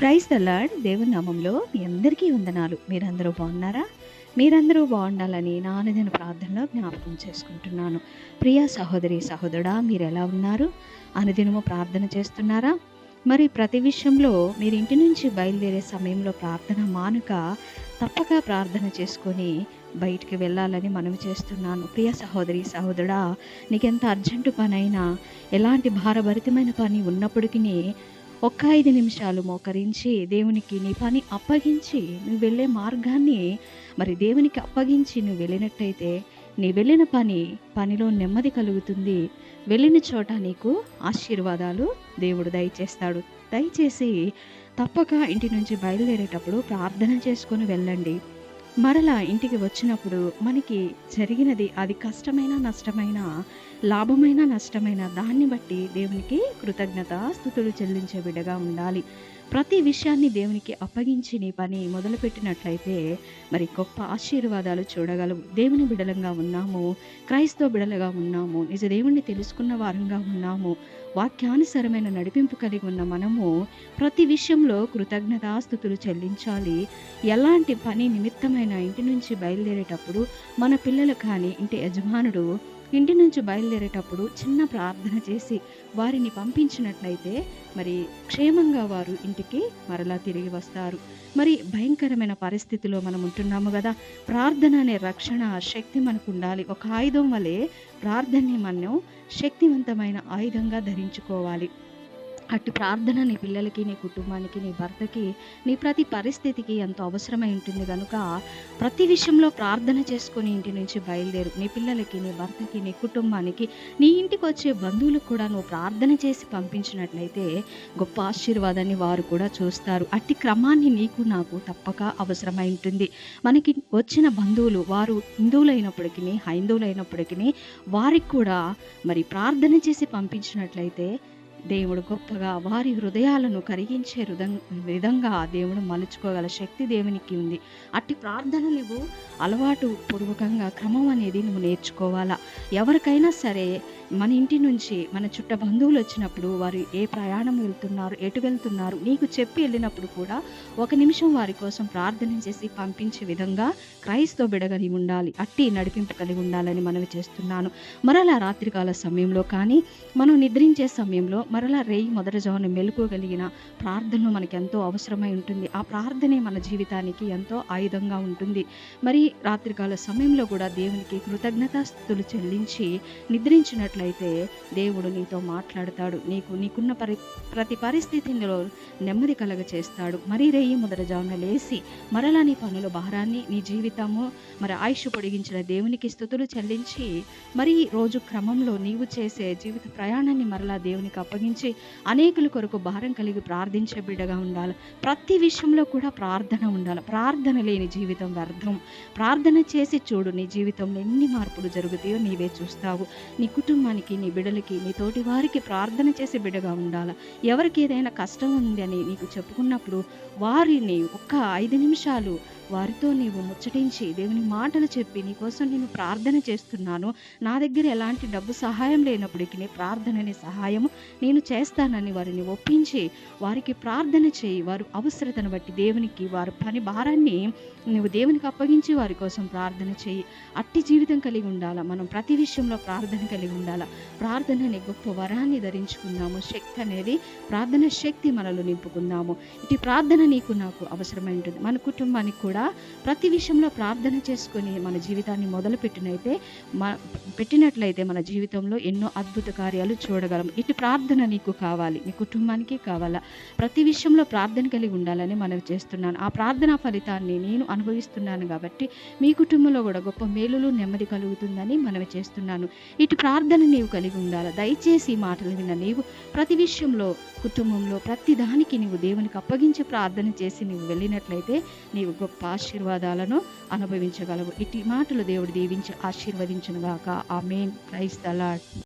Praise the lord దేవుని నామంలో మీ అందరికీ వందనాలు. మీరందరూ బాగున్నారా? మీరందరూ బాగుండాలని నా అనుదిన ప్రార్థనలో జ్ఞాపకం చేసుకుంటున్నాను. ప్రియ సహోదరి సహోదరుడా మీరు ఎలా ఉన్నారు? అనుదినము ప్రార్థన చేస్తున్నారా? మరి ప్రతి విషయంలో మీరు ఇంటి నుంచి బయలుదేరే సమయంలో ప్రార్థన మానుక తప్పక ప్రార్థన చేసుకొని బయటికి వెళ్ళాలని మనవి చేస్తున్నాను. ప్రియ సహోదరి సహోదరుడా నీకెంత అర్జెంటు పనైనా ఎలాంటి భారభరితమైన పని ఉన్నప్పటికీ ఒక్క ఐదు నిమిషాలు మోకరించి దేవునికి నీ పని అప్పగించి నువ్వు వెళ్ళే మార్గాన్ని మరి దేవునికి అప్పగించి నువ్వు వెళ్ళినట్టయితే నీ వెళ్ళిన పని పనిలో నెమ్మది కలుగుతుంది. వెళ్ళిన చోట నీకు ఆశీర్వాదాలు దేవుడు దయచేస్తాడు. దయచేసి తప్పక ఇంటి నుంచి బయలుదేరేటప్పుడు ప్రార్థన చేసుకొని వెళ్ళండి. మరలా ఇంటికి వచ్చినప్పుడు మనకి జరిగినది అది కష్టమైన నష్టమైన లాభమైన నష్టమైన దాన్ని బట్టి దేవునికి కృతజ్ఞత స్థుతులు చెల్లించే బిడ్డగా ఉండాలి. ప్రతి విషయాన్ని దేవునికి అప్పగించి నీ పని మొదలుపెట్టినట్లయితే మరి గొప్ప ఆశీర్వాదాలు చూడగలవు దేవుని బిడలంగా ఉన్నాము. క్రైస్తవ బిడలుగా ఉన్నాము. నిజ దేవుణ్ణి తెలుసుకున్న వారంగా ఉన్నాము. వాక్యానుసరమైన నడిపింపు కలిగి ఉన్న మనము ప్రతి విషయంలో కృతజ్ఞతాస్థుతులు చెల్లించాలి. ఎలాంటి పని నిమిత్తమైన ఇంటి నుంచి బయలుదేరేటప్పుడు మన పిల్లలు కానీ ఇంటి యజమానుడు ఇంటి నుంచి బయలుదేరేటప్పుడు చిన్న ప్రార్థన చేసి వారిని పంపించినట్లయితే మరి క్షేమంగా వారు ఇంటికి మరలా తిరిగి వస్తారు. మరి భయంకరమైన పరిస్థితిలో మనం ఉంటున్నాము కదా. ప్రార్థన అనే రక్షణ శక్తి మనకు ఉండాలి. ఒక ఆయుధం వలె ప్రార్థనని మనం శక్తివంతమైన ఆయుధంగా ధరించుకోవాలి. అట్టి ప్రార్థన నీ పిల్లలకి నీ కుటుంబానికి నీ భర్తకి నీ ప్రతి పరిస్థితికి ఎంతో అవసరమై ఉంటుంది. కనుక ప్రతి విషయంలో ప్రార్థన చేసుకొని ఇంటి నుంచి బయలుదేరు. నీ పిల్లలకి నీ భర్తకి నీ కుటుంబానికి నీ ఇంటికి వచ్చే బంధువులకు కూడా నువ్వు ప్రార్థన చేసి పంపించినట్లయితే గొప్ప ఆశీర్వాదాన్ని వారు కూడా చూస్తారు. అట్టి క్రమాన్ని నీకు నాకు తప్పక అవసరమై ఉంటుంది. మనకి వచ్చిన బంధువులు వారు హిందువులైనప్పటికీ హైందువులైనప్పటికీ వారికి కూడా మరి ప్రార్థన చేసి పంపించినట్లయితే దేవుడు గొప్పగా వారి హృదయాలను కరిగించే హృదం విధంగా దేవుడు మలుచుకోగల శక్తి దేవునికి ఉంది. అట్టి ప్రార్థన నువ్వు అలవాటు పూర్వకంగా క్రమం అనేది నువ్వు నేర్చుకోవాలా? ఎవరికైనా సరే మన ఇంటి నుంచి మన చుట్ట బంధువులు వచ్చినప్పుడు వారు ఏ ప్రయాణం వెళ్తున్నారు ఎటు వెళ్తున్నారు నీకు చెప్పి వెళ్ళినప్పుడు కూడా ఒక నిమిషం వారి కోసం ప్రార్థన చేసి పంపించే విధంగా క్రైస్తవ బిడగలి ఉండాలి అట్టి నడిపింపు కలిగి ఉండాలని మనవి చేస్తున్నాను. మరలా రాత్రికాల సమయంలో కానీ మనం నిద్రించే సమయంలో మరలా రేయి మొదటి మెలుకోగలిగిన ప్రార్థనలు మనకి ఎంతో అవసరమై ఉంటుంది. ఆ ప్రార్థనే మన జీవితానికి ఎంతో ఆయుధంగా ఉంటుంది. మరి రాత్రికాల సమయంలో కూడా దేవునికి కృతజ్ఞతాస్థుతులు చెల్లించి నిద్రించినట్లయితే దేవుడు నీతో మాట్లాడతాడు. నీకు నీకున్న పరి ప్రతి పరిస్థితిలో నెమ్మది కలగ చేస్తాడు మరి రేయి మొదట జామున లేసి మరలా నీ పనుల భారాన్ని నీ జీవితము మరి ఆయుష్ పొడిగించిన దేవునికి స్థుతులు చెల్లించి మరి రోజు క్రమంలో నీవు చేసే జీవిత ప్రయాణాన్ని మరలా దేవునికి అప్పగించి అనేకుల కొరకు భారం కలిగి ప్రార్థించే బిడ్డగా ఉండాలి. ప్రతి విషయంలో కూడా ప్రార్థన ఉండాలి. ప్రార్థన లేని జీవితం వ్యర్థం. ప్రార్థన చేసి చూడు నీ జీవితంలో ఎన్ని మార్పులు జరుగుతాయో నీవే చూస్తావు. నీ కుటుంబానికి నీ బిడ్డలకి నీ తోటి వారికి ప్రార్థన చేసే బిడ్డగా ఉండాలి? ఎవరికి ఏదైనా కష్టం ఉంది అని నీకు చెప్పుకున్నప్పుడు వారిని ఒక్క ఐదు నిమిషాలు వారితో నీవు ముచ్చటించి దేవుని మాటలు చెప్పి నీకోసం నేను ప్రార్థన చేస్తున్నాను. నా దగ్గర ఎలాంటి డబ్బు సహాయం లేనప్పటికీ ప్రార్థనని సహాయము నేను చేస్తానని వారిని ఒప్పించి వారికి ప్రార్థన చేయి. వారు అవసరతను బట్టి దేవునికి వారి పని భారాన్ని నువ్వు దేవునికి అప్పగించి వారి కోసం ప్రార్థన చేయి. అట్టి జీవితం కలిగి ఉండాలా? మనం ప్రతి విషయంలో ప్రార్థన కలిగి ఉండాలి? ప్రార్థన అనే గొప్ప వరాన్ని ధరించుకున్నాము శక్తి అనేది ప్రార్థన శక్తి మనలో నింపుకుందాము. ఇటు ప్రార్థన నీకు నాకు అవసరమై ఉంటుంది. మన కుటుంబానికి కూడా ప్రతి విషయంలో ప్రార్థన చేసుకొని మన జీవితాన్ని మొదలు పెట్టినైతే పెట్టినట్లయితే మన జీవితంలో ఎన్నో అద్భుత కార్యాలు చూడగలం. ఇటు ప్రార్థన నీకు కావాలి. నీ కుటుంబానికి కావాలా? ప్రతి విషయంలో ప్రార్థన కలిగి ఉండాలని మనం చేస్తున్నాను. ఆ ప్రార్థన ఫలితాన్ని నేను అనుభవిస్తున్నాను కాబట్టి మీ కుటుంబంలో కూడా గొప్ప మేలులు నెమ్మది కలుగుతుందని మనవి చేస్తున్నాను. ఇటు ప్రార్థన నీవు కలిగి ఉండాలి? దయచేసి ఈ మాటలు విన్న నీవు ప్రతి విషయంలో కుటుంబంలో ప్రతి దానికి నీవు దేవునికి అప్పగించి ప్రార్థన చేసి నీవు వెళ్ళినట్లయితే నీవు గొప్ప ఆశీర్వాదాలను అనుభవించగలవు. ఇటు మాటలు దేవుడు దీవించి ఆశీర్వదించునుగాక. ఆ మెయిన్ క్రైస్తలాడ్